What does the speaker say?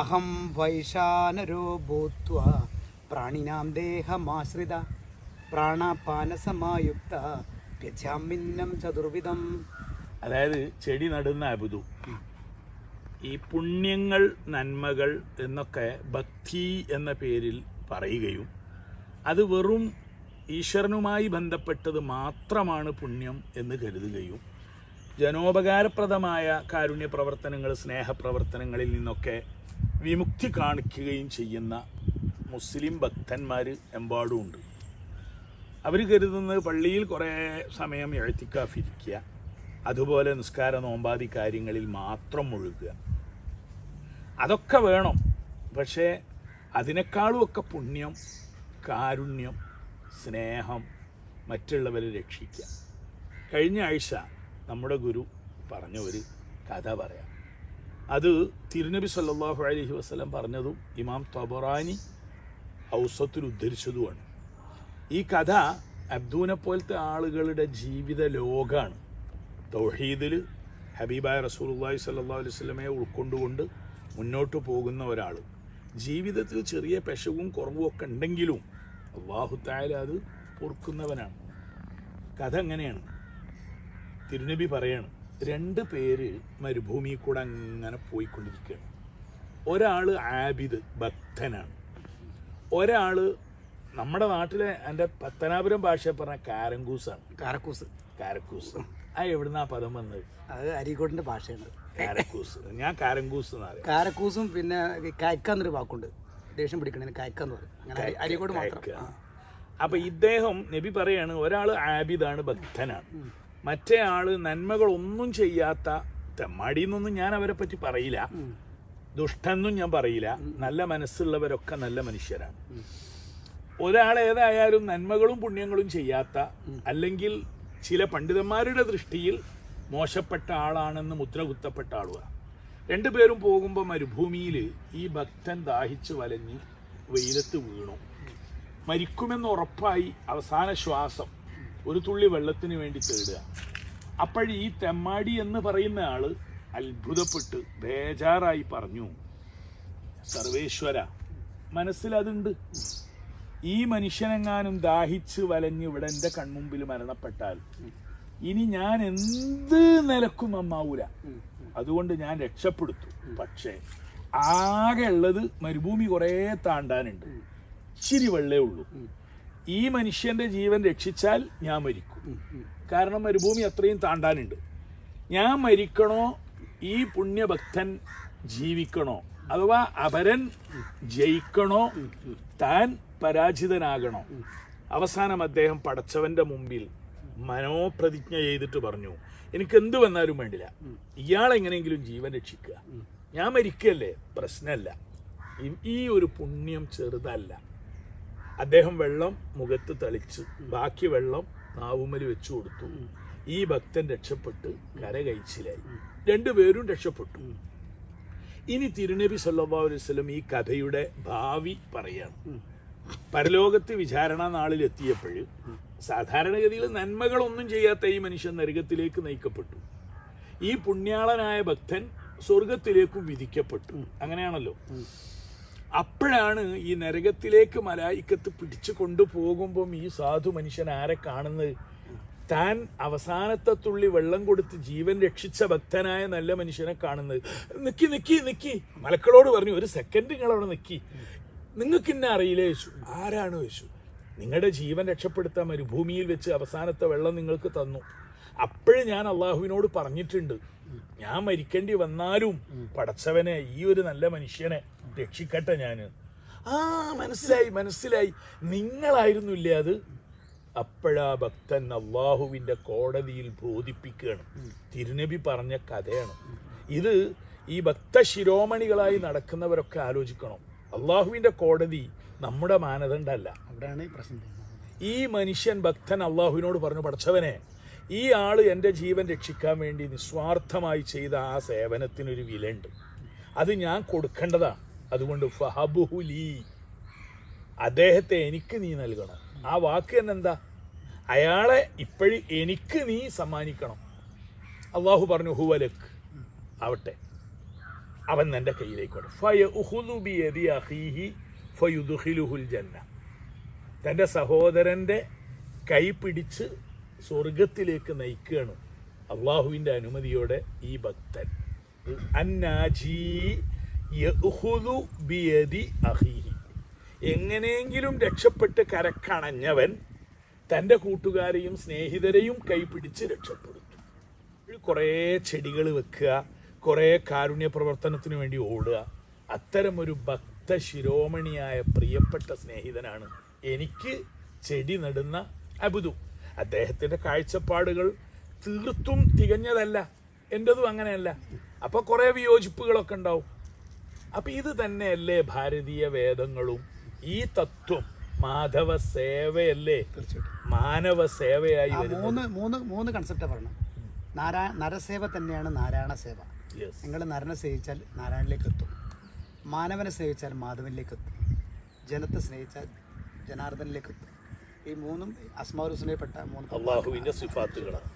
അഹം വൈശാനരോ ഭൂത്വ പ്രാണിനാം ദേഹമാശ്രിത പ്രാണാപാനസമായുക്ത വ്യജാമിന്നം ചതുർവിധം. അതായത് ചെടി നടുന്ന അബുദു. ഈ പുണ്യങ്ങൾ നന്മകൾ എന്നൊക്കെ ഭക്തി എന്ന പേരിൽ പറയുകയും അത് വെറും ഈശ്വരനുമായി ബന്ധപ്പെട്ടത് മാത്രമാണ് പുണ്യം എന്ന് കരുതുകയും ജനോപകാരപ്രദമായ കാരുണ്യ പ്രവർത്തനങ്ങൾ സ്നേഹപ്രവർത്തനങ്ങളിൽ നിന്നൊക്കെ വിമുക്തി കാണിക്കുകയും ചെയ്യുന്ന മുസ്ലിം ഭക്തന്മാർ എമ്പാടുമുണ്ട് അവർ കരുതുന്നത് പള്ളിയിൽ കുറേ സമയം എഴുത്തിക്കാഫിരിക്കുക അതുപോലെ നിസ്കാര നോമ്പാതി കാര്യങ്ങളിൽ മാത്രം മുഴുകുക. അതൊക്കെ വേണം പക്ഷേ അതിനേക്കാളും ഒക്കെ പുണ്യം കാരുണ്യം സ്നേഹം മറ്റുള്ളവരെ രക്ഷിക്കുക. കഴിഞ്ഞ ആഴ്ച നമ്മുടെ ഗുരു പറഞ്ഞ ഒരു കഥ പറയാം. അത് തിരുനബി സല്ലാഹു അലഹി വസ്ലം പറഞ്ഞതും ഇമാം തബറാനി ഔസത്തിൽ ഉദ്ധരിച്ചതുമാണ്. ഈ കഥ അബ്ദൂനെ പോലത്തെ ആളുകളുടെ ജീവിത ലോകമാണ് തൗഹീദിൽ ഹബീബായ റസൂലുള്ളാഹി സ്വല്ലല്ലാഹു അലൈഹി വസല്ലമയെ ഉൾക്കൊണ്ടുകൊണ്ട് മുന്നോട്ട് പോകുന്ന ഒരാൾ ജീവിതത്തിൽ ചെറിയ പെശവും കുറവും ഒക്കെ ഉണ്ടെങ്കിലും അള്ളാഹുത്തായാലും അത് പൊറുക്കുന്നവനാണ്. കഥ എങ്ങനെയാണ് തിരുനബി പറയാണ് രണ്ട് പേര് മരുഭൂമിയിൽ കൂടെ അങ്ങനെ പോയിക്കൊണ്ടിരിക്കുകയാണ്. ഒരാൾ ആബിദ് ഭക്തനാണ്. ഒരാൾ നമ്മുടെ നാട്ടിലെ എന്റെ പത്തനാപുരം ഭാഷ പറഞ്ഞ കാരങ്കൂസാണ് കാരക്കൂസ്. കാരക്കൂസ്. ആ എവിടുന്നാ പദം വന്നത്? അത് അരീക്കോടിന്റെ ഭാഷയാണ്. കാരക്കൂസ്. ഞാൻ കാരങ്കൂസ് കാരക്കൂസും പിന്നെ കയക്കാന്നൊരു വാക്കുണ്ട്. ദേഷ്യം പിടിക്കണതിന് കയക്കാന്ന് പറയും. അരീക്കോട് മാത്രം. അപ്പൊ ഇദ്ദേഹം നബി പറയാണ് ഒരാൾ ആബിദാണ് ഭക്തനാണ്. മറ്റേ ആൾ നന്മകളൊന്നും ചെയ്യാത്ത തെമ്മാടി എന്നൊന്നും ഞാൻ അവരെ പറ്റി പറയില്ല. ദുഷ്ടെന്നും ഞാൻ പറയില്ല. നല്ല മനസ്സുള്ളവരൊക്കെ നല്ല മനുഷ്യരാണ്. ഒരാൾ ഏതായാലും നന്മകളും പുണ്യങ്ങളും ചെയ്യാത്ത അല്ലെങ്കിൽ ചില പണ്ഡിതന്മാരുടെ ദൃഷ്ടിയിൽ മോശപ്പെട്ട ആളാണെന്ന് മുദ്ര കുത്തപ്പെട്ട രണ്ടുപേരും പോകുമ്പോൾ മരുഭൂമിയിൽ ഈ ഭക്തൻ ദാഹിച്ച് വലഞ്ഞ് വെയിലത്ത് വീണു. മരിക്കുമെന്ന് ഉറപ്പായി അവസാന ശ്വാസം. ഒരു തുള്ളി വെള്ളത്തിന് വേണ്ടി തേടുക. ഈ തെമ്മാടി എന്ന് പറയുന്ന ആൾ അത്ഭുതപ്പെട്ട് ബേജാറായി പറഞ്ഞു സർവേശ്വര മനസ്സിലതുണ്ട് ഈ മനുഷ്യനെങ്ങാനും ദാഹിച്ച് വലഞ്ഞ് ഇവിടെ എന്റെ കൺമുമ്പിൽ മരണപ്പെട്ടാൽ ഇനി ഞാൻ എന്ത് നിലക്കും അമ്മാവൂല അതുകൊണ്ട് ഞാൻ രക്ഷപ്പെടുത്തു. പക്ഷേ ആകെ ഉള്ളത് മരുഭൂമി കുറേ താണ്ടാനുണ്ട്. ഇച്ചിരി വെള്ളേ ഉള്ളൂ. ഈ മനുഷ്യന്റെ ജീവൻ രക്ഷിച്ചാൽ ഞാൻ മരിക്കും. കാരണം മരുഭൂമി അത്രയും താണ്ടാനുണ്ട്. ഞാൻ മരിക്കണോ? ഈ പുണ്യഭക്തൻ ജീവിക്കണോ? അഥവാ അപരൻ ജയിക്കണോ? താൻ പരാജിതനാകണോ? അവസാനം അദ്ദേഹം പടച്ചവന്റെ മുമ്പിൽ മനോപ്രതിജ്ഞ ചെയ്തിട്ട് പറഞ്ഞു എനിക്ക് എന്ത് വന്നാലും വേണ്ടില്ല. ഇയാൾ എങ്ങനെയെങ്കിലും ജീവൻ രക്ഷിക്കുക. ഞാൻ മരിക്കല്ലേ പ്രശ്നമല്ല. ഈ ഒരു പുണ്യം ചെറുതല്ല. അദ്ദേഹം വെള്ളം മുഖത്ത് തളിച്ച്. ബാക്കി വെള്ളം നാവുമ്മൽ വെച്ചു കൊടുത്തു. ഈ ഭക്തൻ രക്ഷപ്പെട്ട് കര കഴിച്ചിലായി. രണ്ടുപേരും രക്ഷപ്പെട്ടു. ഇനി തിരുനബി സല്ലല്ലാഹു അലൈഹി വസല്ലം ഈ കഥയുടെ ഭാവി പറയാണ്. പരലോകത്ത് വിചാരണ നാളിൽ എത്തിയപ്പോൾ സാധാരണഗതിയിൽ നന്മകളൊന്നും ചെയ്യാത്ത ഈ മനുഷ്യൻ നരകത്തിലേക്ക് നയിക്കപ്പെട്ടു. ഈ പുണ്യാളനായ ഭക്തൻ സ്വർഗത്തിലേക്കും വിധിക്കപ്പെട്ടു. അങ്ങനെയാണല്ലോ. അപ്പോഴാണ് ഈ നരകത്തിലേക്ക് മലായിക്കത്ത് പിടിച്ചു കൊണ്ടുപോകുമ്പം ഈ സാധു മനുഷ്യൻ ആരെ കാണുന്നത്? താൻ അവസാനത്തെ തുള്ളി വെള്ളം കൊടുത്ത് ജീവൻ രക്ഷിച്ച ഭക്തനായ നല്ല മനുഷ്യനെ കാണുന്നത്. നിക്കി നിക്കി നിക്കി. മലക്കളോട് പറഞ്ഞു ഒരു സെക്കൻഡ് നിങ്ങളവിടെ നിക്കി. നിങ്ങൾക്ക് ഇന്നെ അറിയില്ലേ യേശു? ആരാണ് യേശു? നിങ്ങളുടെ ജീവൻ രക്ഷപ്പെടുത്താൻ മരുഭൂമിയിൽ വെച്ച് അവസാനത്തെ വെള്ളം നിങ്ങൾക്ക് തന്നു. അപ്പോഴും ഞാൻ അള്ളാഹുവിനോട് പറഞ്ഞിട്ടുണ്ട് ഞാൻ മരിക്കേണ്ടി വന്നാലും പടച്ചവനെ ഈ ഒരു നല്ല മനുഷ്യനെ രക്ഷിക്കട്ടെ ഞാൻ ആ മനസ്സിലായി മനസ്സിലായി. നിങ്ങളായിരുന്നില്ലേ അത്? അപ്പോഴാ ഭക്തൻ അള്ളാഹുവിന്റെ കോടതിയിൽ ബോധിപ്പിക്കുകയാണ്. തിരുനബി പറഞ്ഞ കഥയാണ്. ഇത് ഈ ഭക്ത ശിരോമണികളായി നടക്കുന്നവരൊക്കെ ആലോചിക്കണം. അള്ളാഹുവിന്റെ കോടതി നമ്മുടെ മാനദണ്ഡമല്ല. അവിടെയാണ് ഈ പ്രശ്നം. ഈ മനുഷ്യൻ ഭക്തൻ അള്ളാഹുവിനോട് പറഞ്ഞു പഠിച്ചവനെ ഈ ആൾ എന്റെ ജീവൻ രക്ഷിക്കാൻ വേണ്ടി നിസ്വാർത്ഥമായി ചെയ്ത ആ സേവനത്തിനൊരു വിലയുണ്ട്. അത് ഞാൻ കൊടുക്കേണ്ടതാണ്. അതുകൊണ്ട് ഫഹബുഹുലി അദ്ദേഹത്തെ എനിക്ക് നീ നൽകണം. ആ വാക്ക് തന്നെ എന്താ? അയാളെ ഇപ്പോഴും എനിക്ക് നീ സമ്മാനിക്കണം. അള്ളാഹു പറഞ്ഞു ഹുവലക്ക് ആവട്ടെ. അവൻ എന്റെ കയ്യിലേക്ക് വരും. ഫയഉഖുദു ബിയദി അഖീഹി ഫയുദ്ഖിലുഹുൽ ജന്ന തന്റെ സഹോദരന്റെ കൈ പിടിച്ച് സ്വർഗത്തിലേക്ക് നയിക്കുകയാണ് അള്ളാഹുവിന്റെ അനുമതിയോടെ ഈ ഭക്തൻ. അന്നാജി എങ്ങനെയെങ്കിലും രക്ഷപ്പെട്ട് കരക്കണഞ്ഞവൻ തന്റെ കൂട്ടുകാരെയും സ്നേഹിതരെയും കൈപിടിച്ച് രക്ഷപ്പെടുത്തും. കുറേ ചെടികൾ വെക്കുക കുറേ കാരുണ്യ പ്രവർത്തനത്തിന് വേണ്ടി ഓടുക. അത്തരമൊരു ഭക്ത ശിരോമണിയായ പ്രിയപ്പെട്ട സ്നേഹിതനാണ് എനിക്ക് ചെടി നടുന്ന അബുദു. അദ്ദേഹത്തിന്റെ കാഴ്ചപ്പാടുകൾ തീർത്തും തികഞ്ഞതല്ല. എന്റെതും അങ്ങനെയല്ല. അപ്പോൾ കുറേ വിയോജിപ്പുകളൊക്കെ ഉണ്ടാവും. അപ്പം ഇത് തന്നെയല്ലേ ഭാരതീയ വേദങ്ങളും? ഈ തത്വം മാധവ സേവയല്ലേ? മാനവ സേവയായി മൂന്ന് മൂന്ന് മൂന്ന് കൺസെപ്റ്റാണ് പറഞ്ഞത്. നാരാ നരസേവ തന്നെയാണ് നാരായണ സേവ. നിങ്ങൾ നരനെ സേവിച്ചാൽ നാരായണിലേക്ക് എത്തും. മാനവനെ സേവിച്ചാൽ മാധവനിലേക്ക് എത്തും. ജനത്തെ സ്നേഹിച്ചാൽ ജനാർദ്ദനിലേക്ക് എത്തും. ഈ മൂന്നും അസ്മാർ ഹുസനയിൽപ്പെട്ട മൂന്ന് അള്ളാഹുവിന്റെ സിഫാത്തുകളാണ്.